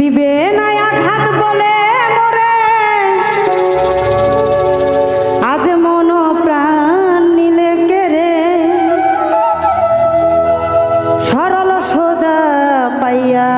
দিবে না আঘাত বলে মরে। আজ মন প্রাণ নিলে কেরে সরল সোজা পাইয়া